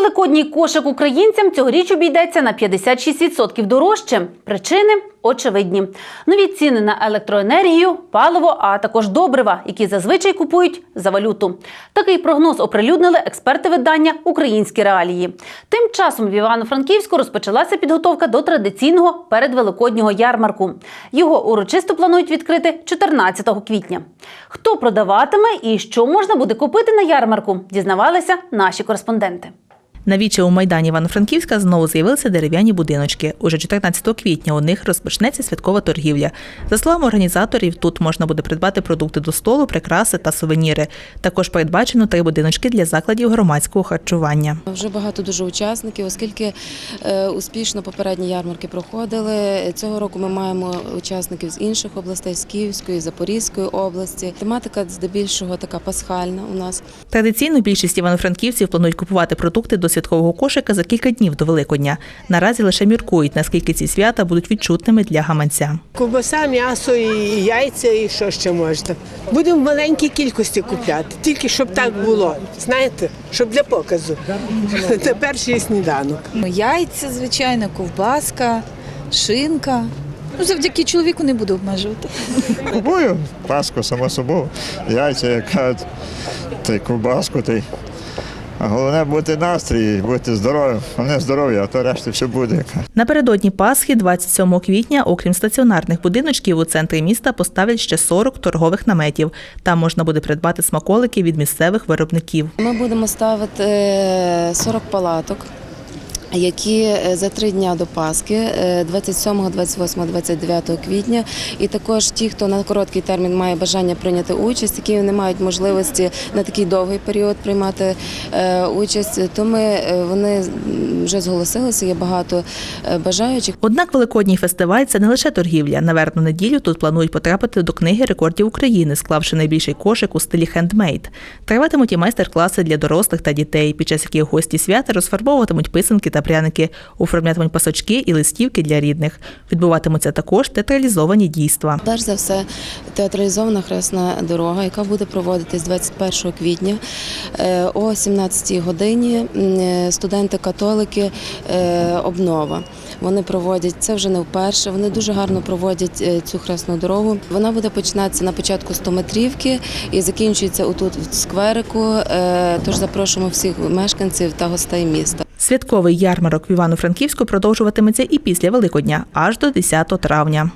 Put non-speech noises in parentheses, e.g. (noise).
Великодній кошик українцям цьогоріч обійдеться на 56% дорожче. Причини очевидні: нові ціни на електроенергію, паливо, а також добрива, які зазвичай купують за валюту. Такий прогноз оприлюднили експерти видання Українські реалії. Тим часом в Івано-Франківську розпочалася підготовка до традиційного передвеликоднього ярмарку. Його урочисто планують відкрити 14 квітня. Хто продаватиме і що можна буде купити на ярмарку, дізнавалися наші кореспонденти. На віче у Майдані Івано-Франківська знову з'явилися дерев'яні будиночки. Уже 14 квітня у них розпочнеться святкова торгівля. За словами організаторів, тут можна буде придбати продукти до столу, прикраси та сувеніри. Також передбачено три будиночки для закладів громадського харчування. Вже багато дуже учасників, оскільки е, успішно попередні ярмарки проходили. Цього року ми маємо учасників з інших областей, з Київської, Запорізької області. Тематика здебільшого така пасхальна у нас. Традиційно більшість івано-франківців планують купувати продукти до святкового кошика за кілька днів до Великодня. Наразі лише міркують, наскільки ці свята будуть відчутними для гаманця. Ковбаса, м'ясо і яйця, і що ще можна. Будемо в маленькій кількості купляти, тільки щоб так було. Знаєте, щоб для показу. (laughs) Це перший сніданок. Яйця, звичайно, ковбаска, шинка. Ну, завдяки чоловіку не буду обмежувати. Купую паску, само собою, яйця, яка та й ковбаску. Та й... А головне бути настрій, бути здоровим. Головне здоров'я, а то решта все буде. Напередодні Пасхи, 27 квітня, окрім стаціонарних будиночків, у центрі міста поставлять ще 40 торгових наметів. Там можна буде придбати смаколики від місцевих виробників. Ми будемо ставити е, 40 палаток. Які е, за три дня до Пасхи, е, 27, 28, 29 квітня, і також ті, хто на короткий термін має бажання прийняти участь, які не мають можливості на такий довгий період приймати е, участь, то ми е, вони вже зголосилися. Є багато бажаючих. Однак Великодній фестиваль це не лише торгівля. На вербну неділю тут планують потрапити до книги рекордів України, склавши найбільший кошик у стилі хендмейд. Триватимуть і майстер-класи для дорослих та дітей, під час яких гості свята розфарбовуватимуть писанки та пряники, оформлятимуть пасочки і листівки для рідних. Відбуватимуться також театралізовані дійства. Перш за все, театралізована хресна дорога, яка буде проводитись 21 квітня е, о 17 годині. Студенти-католики е, обнова. Вони проводять це вже не вперше. Вони дуже гарно проводять е, цю хресну дорогу. Вона буде починатися на початку 100 метрівки і закінчується отут в скверику. Е, Тож запрошуємо всіх мешканців та гостей міста. Святковий ярмарок в Івано-Франківську продовжуватиметься і після Великодня, аж до 10 травня.